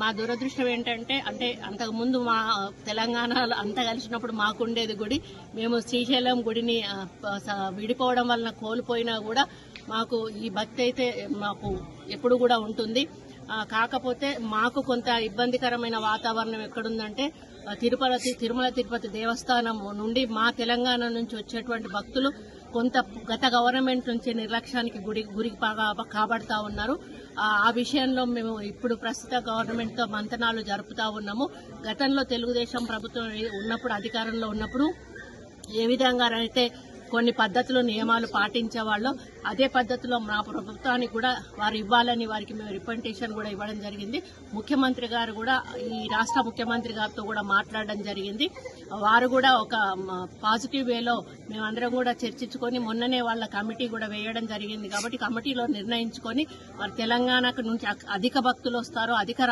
మా దురదృష్టం ఏంటంటే అంటే అంతకుముందు మా తెలంగాణలో అంతా కలిసినప్పుడు మాకుండేది గుడి. మేము శ్రీశైలం గుడిని విడిపోవడం వలన కోల్పోయినా కూడా మాకు ఈ భక్తి అయితే మాకు ఎప్పుడు కూడా ఉంటుంది. కాకపోతే మాకు కొంత ఇబ్బందికరమైన వాతావరణం ఎక్కడుందంటే తిరుపతి తిరుమల తిరుపతి దేవస్థానం నుండి మా తెలంగాణ నుంచి వచ్చేటువంటి భక్తులు కొంత గత గవర్నమెంట్ నుంచి నిర్లక్ష్యానికి గురి గురి కాగా- కాబడతా ఉన్నారు. ఆ విషయంలో మేము ఇప్పుడు ప్రస్తుత గవర్నమెంట్తో మంతనాలు జరుపుతా ఉన్నాము. గతంలో తెలుగుదేశం ప్రభుత్వం ఉన్నప్పుడు అధికారంలో ఉన్నప్పుడు ఏ విధంగా అయితే కొన్ని పద్ధతులు నియమాలు పాటించే వాళ్ళు అదే పద్ధతిలో మా ప్రభుత్వానికి కూడా వారు ఇవ్వాలని వారికి మేము రిప్రజెంటేషన్ కూడా ఇవ్వడం జరిగింది. ముఖ్యమంత్రి గారు కూడా ఈ రాష్ట్ర ముఖ్యమంత్రి గారితో కూడా మాట్లాడడం జరిగింది. వారు కూడా ఒక పాజిటివ్ వేలో మేమందరం కూడా చర్చించుకొని మొన్ననే వాళ్ళ కమిటీ కూడా వేయడం జరిగింది కాబట్టి కమిటీలో నిర్ణయించుకొని వారు తెలంగాణకు నుంచి అధిక భక్తులు వస్తారో అధిక